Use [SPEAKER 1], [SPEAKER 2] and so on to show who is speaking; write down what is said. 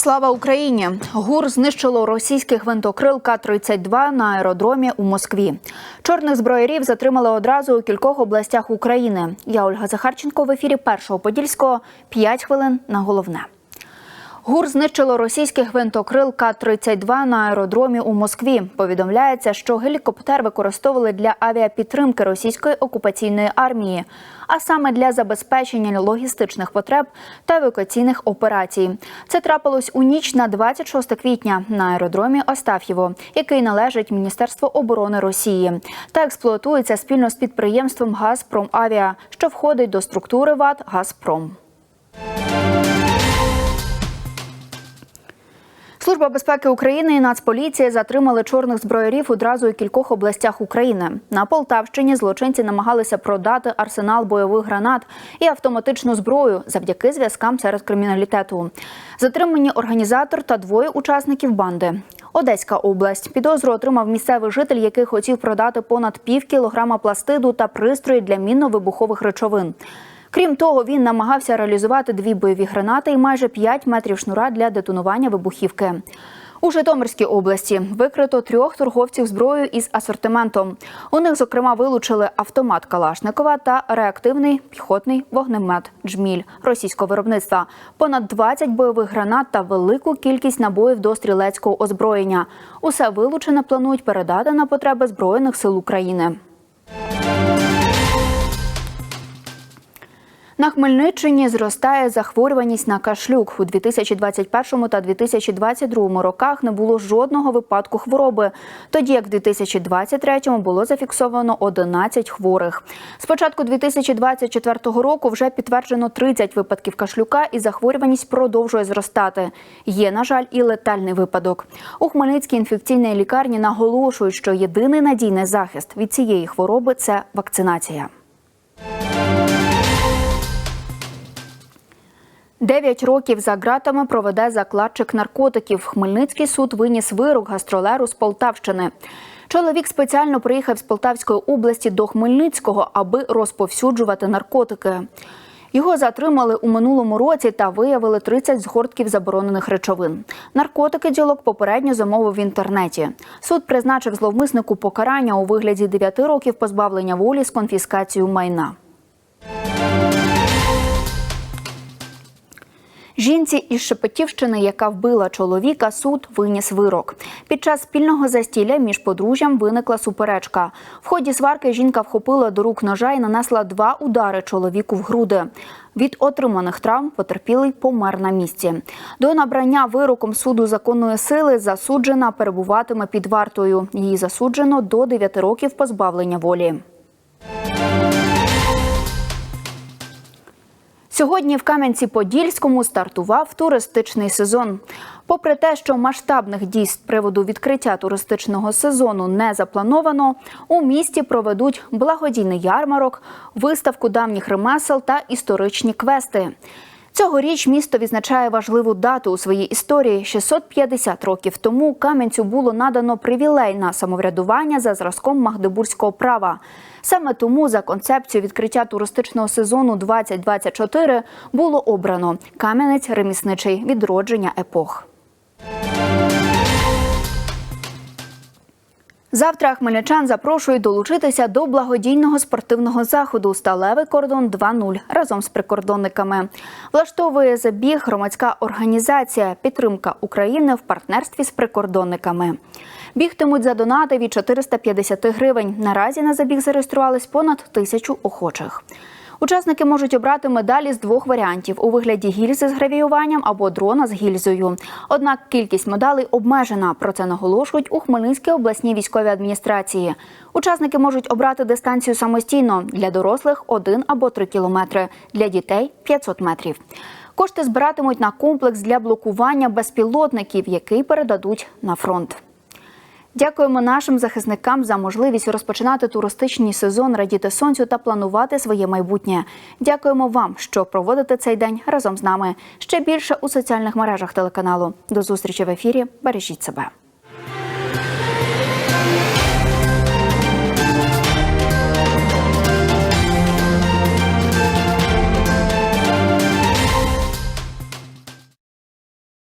[SPEAKER 1] Слава Україні! ГУР знищило російських гвинтокрил К-32 на аеродромі у Москві. Чорних зброярів затримали одразу у кількох областях України. Я Ольга Захарченко в ефірі Першого Подільського. П'ять хвилин на головне. ГУР знищило російський гвинтокрил К-32 на аеродромі у Москві. Повідомляється, що гелікоптер використовували для авіапідтримки російської окупаційної армії, а саме для забезпечення логістичних потреб та евакуаційних операцій. Це трапилось у ніч на 26 квітня на аеродромі Остаф'єво, який належить Міністерству оборони Росії, та експлуатується спільно з підприємством Газпромавіа, що входить до структури ВАТ Газпром. Служба безпеки України і Нацполіція затримали чорних зброярів одразу у кількох областях України. На Полтавщині злочинці намагалися продати арсенал бойових гранат і автоматичну зброю завдяки зв'язкам серед криміналітету. Затримані організатор та двоє учасників банди. Одеська область підозру отримав місцевий житель, який хотів продати понад пів кілограма пластиду та пристрої для мінно-вибухових речовин. Крім того, він намагався реалізувати дві бойові гранати і майже 5 метрів шнура для детонування вибухівки. У Житомирській області викрито трьох торговців зброєю із асортиментом. У них, зокрема, вилучили автомат Калашникова та реактивний піхотний вогнемет Джміль російського виробництва, понад 20 бойових гранат та велику кількість набоїв до стрілецького озброєння. Усе вилучене планують передати на потреби збройних сил України. На Хмельниччині зростає захворюваність на кашлюк. У 2021 та 2022 роках не було жодного випадку хвороби, тоді як в 2023 було зафіксовано 11 хворих. З початку 2024 року вже підтверджено 30 випадків кашлюка, і захворюваність продовжує зростати. Є, на жаль, і летальний випадок. У Хмельницькій інфекційній лікарні наголошують, що єдиний надійний захист від цієї хвороби це вакцинація. Дев'ять років за ґратами проведе закладчик наркотиків. Хмельницький суд виніс вирок гастролеру з Полтавщини. Чоловік спеціально приїхав з Полтавської області до Хмельницького, аби розповсюджувати наркотики. Його затримали у минулому році та виявили 30 згортків заборонених речовин. Наркотики ділок попередньо замовив в інтернеті. Суд призначив зловмиснику покарання у вигляді 9 років позбавлення волі з конфіскацією майна. Жінці із Шепетівщини, яка вбила чоловіка, суд виніс вирок. Під час спільного застілля між подружжям виникла суперечка. В ході сварки жінка вхопила до рук ножа і нанесла два удари чоловіку в груди. Від отриманих травм потерпілий помер на місці. До набрання вироком суду законної сили засуджена перебуватиме під вартою. Її засуджено до 9 років позбавлення волі. Сьогодні в Кам'янці-Подільському стартував туристичний сезон. Попри те, що масштабних дій з приводу відкриття туристичного сезону не заплановано, у місті проведуть благодійний ярмарок, виставку давніх ремесел та історичні квести. Цьогоріч місто відзначає важливу дату у своїй історії. 650 років тому Кам'янцю було надано привілей на самоврядування за зразком магдебурзького права. Саме тому за концепцію відкриття туристичного сезону 2024 було обрано Кам'янець ремісничий відродження епох. Завтра хмельничан запрошують долучитися до благодійного спортивного заходу Сталевий кордон 2.0 разом з прикордонниками. Влаштовує забіг громадська організація Підтримка України в партнерстві з прикордонниками. Бігтимуть за донати від 450 гривень. Наразі на забіг зареєструвались понад тисячу охочих. Учасники можуть обрати медалі з двох варіантів у вигляді гільзи з гравіюванням або дрона з гільзою. Однак кількість медалей обмежена. Про це наголошують у Хмельницькій обласній військовій адміністрації. Учасники можуть обрати дистанцію самостійно для дорослих 1 або 3 кілометри, для дітей 500 метрів. Кошти збиратимуть на комплекс для блокування безпілотників, який передадуть на фронт. Дякуємо нашим захисникам за можливість розпочинати туристичний сезон, радіти сонцю та планувати своє майбутнє. Дякуємо вам, що проводите цей день разом з нами. Ще більше у соціальних мережах телеканалу. До зустрічі в ефірі. Бережіть себе.